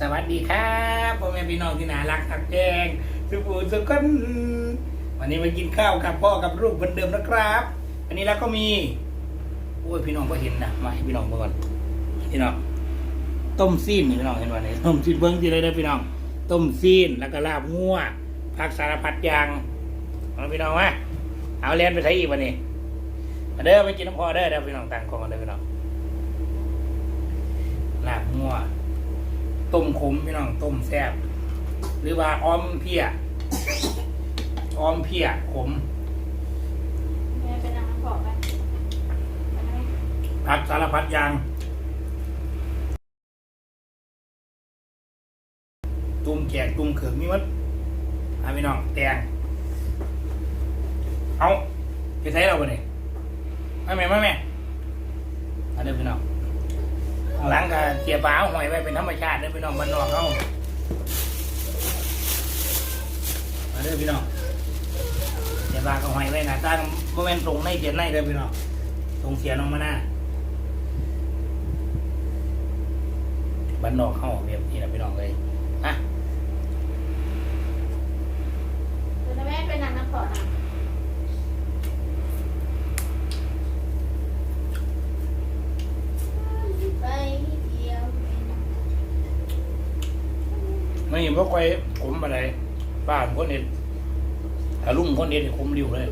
สวัสดีครับพ่อแม่พี่น้องที่น่ารักทักแจงสุภูสุกันวันนี้มากินข้าวกับพ่อกับลูกเหมือนเดิมนะครับวันนี้เราก็มีโอ้ยพี่น้องก็เห็นนะมาให้พี่น้องเบิ่งก่อนพี่น้องต้มซีนนี่พี่น้องเห็นว่าไหนต้มซีนเบิ้งที่ไรได้พี่น้อง ต้มซีนแล้วก็ลาบงัวผักสารพัดอย่างเอาพี่น้องมาเอาเรียนไปใช้อีกวันนี้มาเด้อไปกินน้ำพอเด้อเด้อพี่น้องต่างกองกันเด้อพี่น้องลาบงัว ต้มขมพี่น้องต้มแซ่บหรือว่าอ้อมเพียอ้อมเพียขมแม่เป็นนางน้ำบอกไปไปไหมผักสารพัดอย่างตุ้มแกงตุ้มเขืองมีมัดอะพี่น้องแตงเอาจะใช้เราปะเนี่ยไม่แม่ไม่แม่อันนี้พี่น้องข้าง หลังก็เสียบ้าวหอยไว้เป็นธรรมชาติเด้อพี่น้องบ้านนอกเขาอันนี้พี่น้องเสียบ้าก็หอยไว้หน้าตาโมเมนตรงในเกียในเด้อพี่น้องตรงเสียน้องมาหน้าบ้านนอกเข้าแบบนี้นะพี่น้องเลยอะ เป็นแม่เป็นนางน้ำบอกนะไปเที่ยว ไม่เห็นว่าค่อยขมอะไรบ้านคนเด็ดถ้าลุ่มคนเด็ดนี่ขมริ้วเลย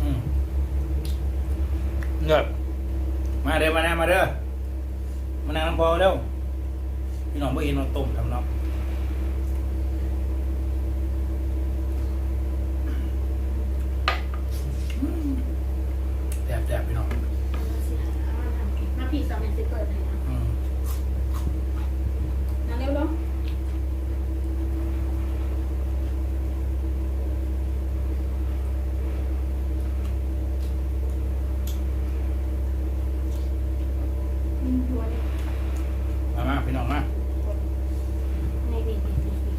อืมเนิบมาเด้อมาเด้อมาเด้อมานั่งน้ำพอเร็วพี่น้องไม่เห็นเราต้มทำเนาะอืมแซ่บแซ่บพี่น้องมาผีสองเนี่ยจะเปิดไหนนะ อืม นั่งเร็วลง อืมหัวเนี่ย มามา พี่น้องมานี่นี่นี่นี่นี่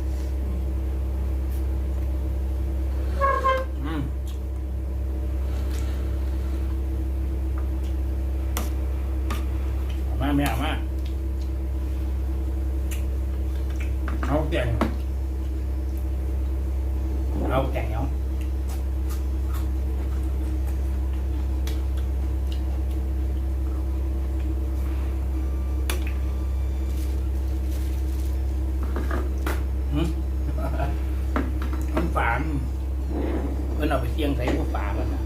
อืมเอามาแม่เอามาเอาแกงเอาแกงเหนียวหืม มันฝาน เพิ่นเอาไปเสี่ยงใส่พวกฝามันนะ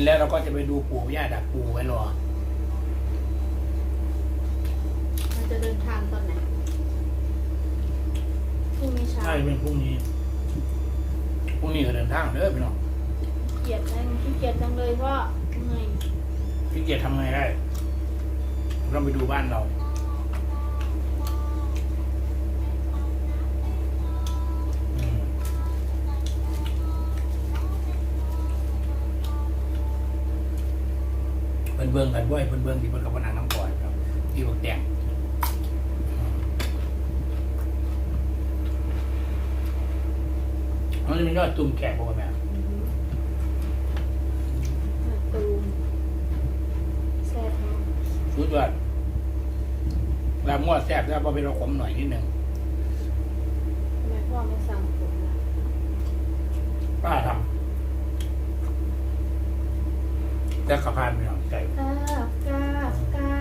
นแล้วเราก็จะไปดูปู่ย่าดักปูไว้รอมันจะเดินทางตอนไหนพรุ่งนี้เช้าใช่เป็นพรุ่งนี้พรุ่งนี้ก็เดินทางเด้อพี่น้องเกลียดจังขี้เกียจจังเลยเพราะเหนื่อยพี่เกียรทำไงได้ เราไปดูบ้านเรา พิ่นเบิ่งกันบ่อยเพิ่นเบิ่งที่เพิ่นกับพนังน้ำก่อยครับที่บอกแดงมันจะมียอดตุ่มแขกบ่แม่ตูมแซ่บเนาะสุดยอดลาบมั่วแซ่บแล้วพอเป็นเราขมหน่อยนิดหนึ่งทำไมพ่อไม่สั่งผมล่ะป้าทำแต่กระพานไม่หร อกใจกากากา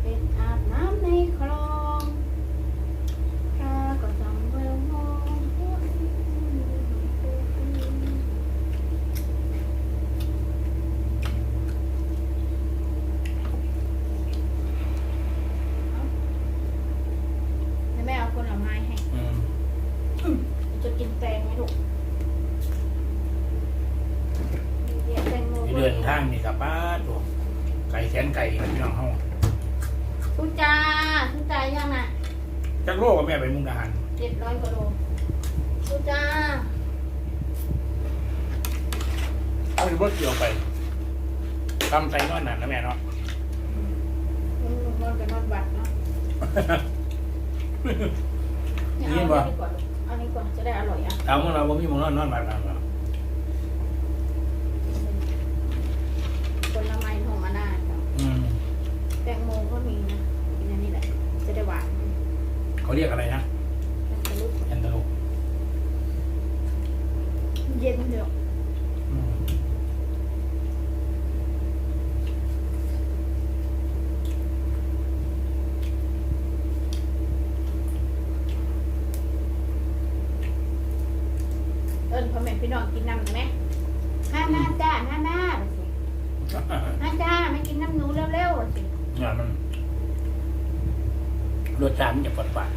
เป็นอาบน้ำในคลองกาก็จ้องเวลมองแล้วแม่เอาคนละไม้ให้ อืม จะกินแตงไหมลูกเดี๋ยวแตงโม เดิน ทางนี่กับป้าตัวไก่แสนไก่ครับพี่น้องเฮาทุจ้าทุจ้ายังน่ะจักโลกกับแม่ไปมุกดาหารฮเจ็ดร้อยกว่าโลดูจ้าเอาที่รถเกี่ยวไปตำใส่นอนหนันนะแม่เนาะอืมนอนกับนอนบัดเนาะนี่เอาบ่อันนี้ก่อนลูกเอาอันนี้ก่อนจะได้อร่อยอะเอาเมื่อเราบ่มีหมองนอนนอนแบบนั้นเนาะ ผลไม้หอมมะนาวจ้ะ อืม แตงโมก็มีนะกินอันนี้แหละ จะได้หวาน เขาเรียกอะไรนะแตงโมแอนตาลูปเย็นเดียวอืมเอิญพ่อแม่พี่น้องกินน้ำไหมห้าหน้าจ้าห้าหน้าสิห้าจ้าไม่กินน้ำหนูเร็วๆสิ เนี่ยมัน รสชาติมันจะฝาดฝาด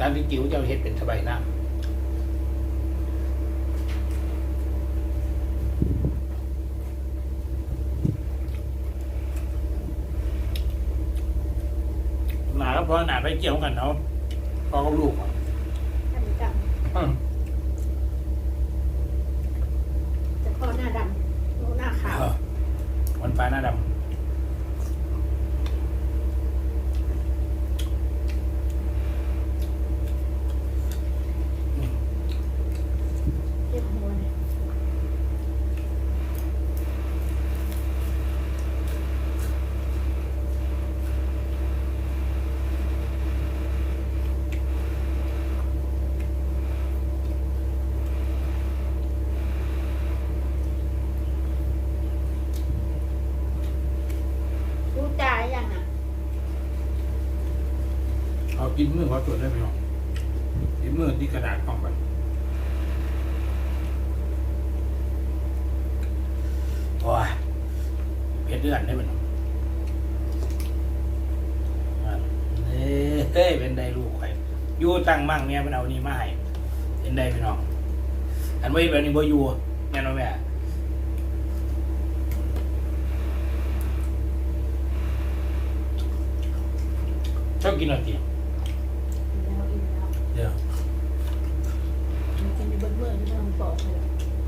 ร้านที่จิ๋วจะเอาเฮ็ดเป็นสบายน้ำหนาก็พอหนาไปเกี่ยวกันเนาะพอกับลูกอะ ท่านจัง อืม จะข้อหน้าดำหนูหน้าขาว เออวันฟ้าหน้าดำ เจ็บหัวเลย รู้จ่ายยังอะ เอา กินมือขอตรวจได้ไหมน้องกินมือที่กระดาษกล่องไปโอ้ยเพชรเดือนได้ไหมน้องอะเฮ้ยเป็นไดลูกใครอยู่ตั้งมั่งเนี่ยมันเอานี่มาให้เป็นไดพี่น้องอันไว้แบบนี้บ่อยู่แม่นบ่แม่ชอบกินอะไรกิน แล้วอิ่มแล้ว เดี๋ยวมันกินอยู่บนเมื่อที่มันปอกเลย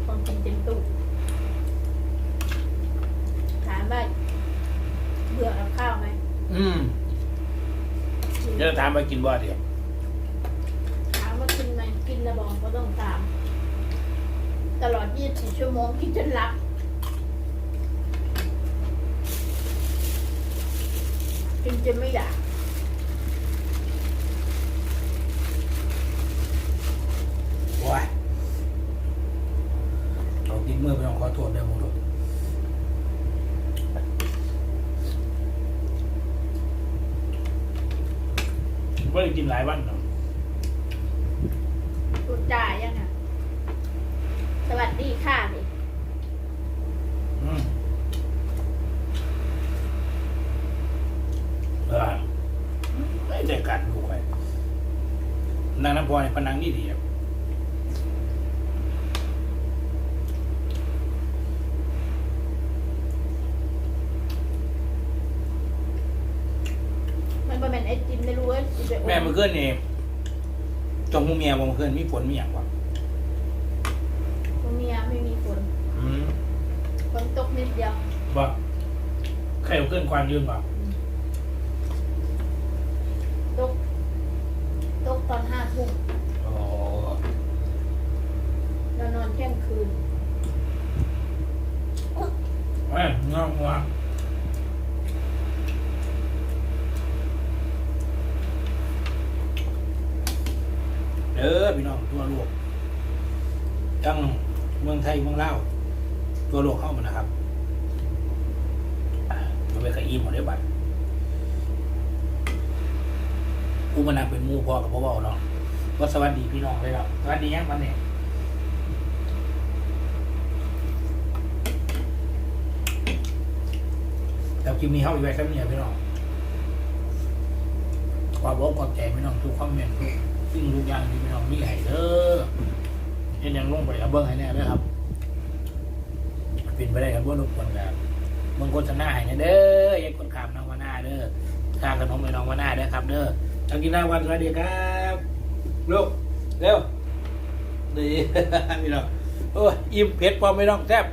ความกินเต็มตู้ถามว่าเบื่อกับข้าวไหมอืมเดี๋ยวถามไปกินบ่เดี๋ยวถามว่ากินไหมกินระบองก็ต้องตาม ตลอด 24 ชั่วโมงกินจนหลับกินจนไม่อยาก โอ้ยเรากินมือไปลองขอโทษเด้อมึงดู ไม่ได้กินหลายวันเนาะตูจ่ายยังไงสวัสดีค่ะดิอืมเออไม่ได้กัดลูกไปนางน้ำพรในพนังนี่ดีอะ มันเป็นไอติมไม่รู้ว่าจิไปโแม่ เมื่อคืนนี่จงมูเมียบ่เมื่อคืนมีฝนมีอย่างวะตัวเมียไม่มีฝนอืมฝนตกนิดเดียวบ่ใครเอาขึ้นความยืนบ่ตกตกตอนห้าทุ่มอ๋อเรานอนเที่ยงคืนแม่งอกว่ะ เด้อพี่น้องทั่วโลกทั้งเมืองไทยเมืองลาวทั่วโลกเข้ามานะครับอ่าไปขยี้หมดได้บัตรกูมานั่งเป็นมูพอกับพ่อเบาเนาะก็สวัสดีพี่น้องเลยครับสวัสดียังวันนี้แต่คลิปนี้เข้าอีกไว้ครับเนี่ยพี่น้องความบอกความใจพี่น้องทุกคอมเมนต์ทุก สิ่งทุกอย่างที่พี่น้องมีให้เด้อเห็นยังลงไปเอาเบิ้งให้แน่เลยครับป็นไปได้ครับว่าทุกคนครับมึงโฆษณาให้นะเด้ออย่ากดขามน้องวานาเด้อทางขนมไปน้องวานาเด้อครับ เด้อทางกินหน้าวันสวัสดีครับลูกเร็วดีพี่น้องโอ้ยอิ่มเผ็ดพอไม่ต้องแซ่บ